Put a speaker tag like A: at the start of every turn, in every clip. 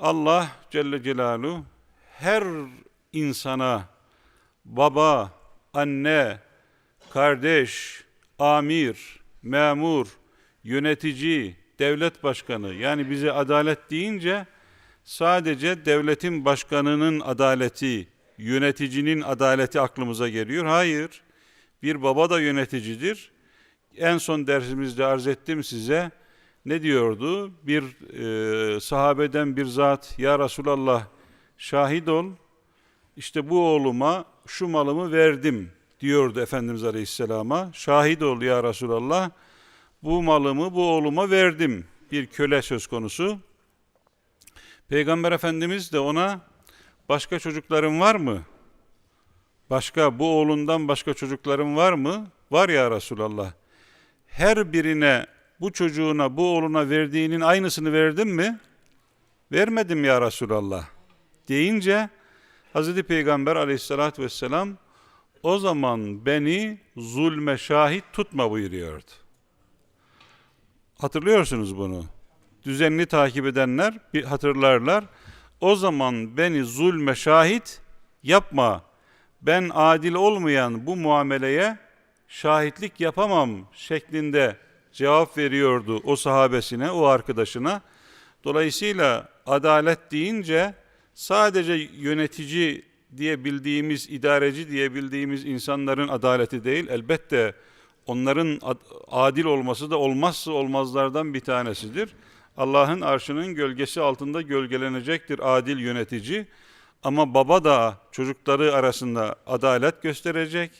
A: Allah Celle Celaluhu her insana baba, anne, kardeş, amir, memur, yönetici, devlet başkanı yani bize adalet deyince sadece devletin başkanının adaleti, yöneticinin adaleti aklımıza geliyor. Hayır. Bir baba da yöneticidir. En son dersimizde arz ettim size. Ne diyordu? Bir e, sahabeden bir zat, Ya Resulallah şahit ol, işte bu oğluma şu malımı verdim diyordu Efendimiz Aleyhisselam'a. Şahit ol ya Resulallah, bu malımı bu oğluma verdim. Bir köle söz konusu. Peygamber Efendimiz de ona başka çocukların var mı? Başka bu oğlundan başka çocukların var mı? Var ya Resulallah. Her birine bu çocuğuna bu oğluna verdiğinin aynısını verdin mi? Vermedim ya Resulallah. Deyince Hazreti Peygamber aleyhissalatü vesselam o zaman beni zulme şahit tutma buyuruyordu. Hatırlıyorsunuz bunu. Düzenli takip edenler bir hatırlarlar. O zaman beni zulme şahit yapma. Ben adil olmayan bu muameleye şahitlik yapamam şeklinde cevap veriyordu o sahabesine, o arkadaşına. Dolayısıyla adalet deyince sadece yönetici diye bildiğimiz, idareci diye bildiğimiz insanların adaleti değil, elbette onların adil olması da olmazsa olmazlardan bir tanesidir. Allah'ın arşının gölgesi altında gölgelenecektir adil yönetici. Ama baba da çocukları arasında adalet gösterecek.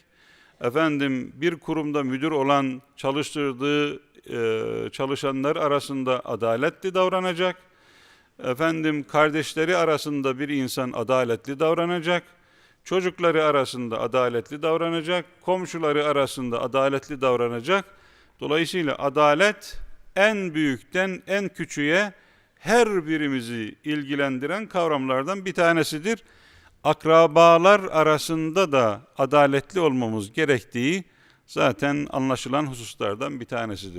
A: Efendim bir kurumda müdür olan çalıştırdığı e, çalışanlar arasında adaletli davranacak. Efendim kardeşleri arasında bir insan adaletli davranacak. Çocukları arasında adaletli davranacak. Komşuları arasında adaletli davranacak. Dolayısıyla adalet en büyükten en küçüğe her birimizi ilgilendiren kavramlardan bir tanesidir. Akrabalar arasında da adaletli olmamız gerektiği zaten anlaşılan hususlardan bir tanesidir.